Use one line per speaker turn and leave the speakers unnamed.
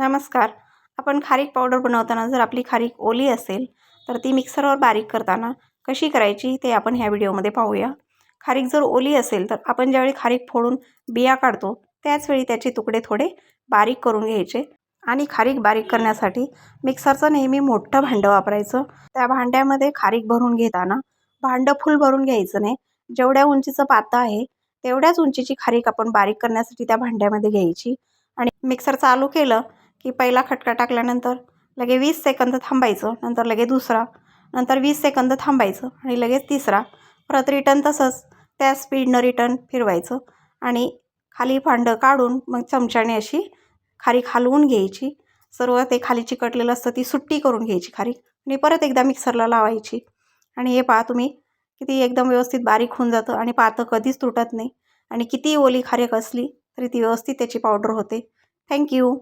नमस्कार. आपण खारीक पावडर बनवताना जर आपली खारीक ओली असेल तर ती मिक्सरवर बारीक करताना कशी करायची ते आपण ह्या व्हिडिओमध्ये पाहूया. खारीक जर ओली असेल तर आपण ज्यावेळी खारीक फोडून बिया काढतो त्याचवेळी त्याचे तुकडे थोडे बारीक करून घ्यायचे आणि खारीक बारीक करण्यासाठी मिक्सरचं नेहमी मोठं भांडं वापरायचं. त्या भांड्यामध्ये खारीक भरून घेताना भांडं फुल भरून घ्यायचं नाही. जेवढ्या उंचीचं पातं आहे तेवढ्याच उंचीची खारीक आपण बारीक करण्यासाठी त्या भांड्यामध्ये घ्यायची आणि मिक्सर चालू केलं की पहिला खटका टाकल्यानंतर लगे वीस सेकंद थांबायचं नंतर लगे दुसरा नंतर वीस सेकंद थांबायचं आणि लगेच तिसरा. परत रिटर्न तसंच त्या स्पीडनं रिटर्न फिरवायचं आणि खाली भांडं काढून मग चमच्याने अशी खारीक हलवून घ्यायची. सर्व ते खाली चिकटलेलं असतं ती सुट्टी करून घ्यायची खारीक आणि परत एकदा मिक्सरला लावायची. आणि हे पहा तुम्ही किती एकदम व्यवस्थित बारीक होऊन जातं आणि पातं कधीच तुटत नाही आणि किती ओली खारीक असली तरी ती व्यवस्थित त्याची पावडर होते. थँक्यू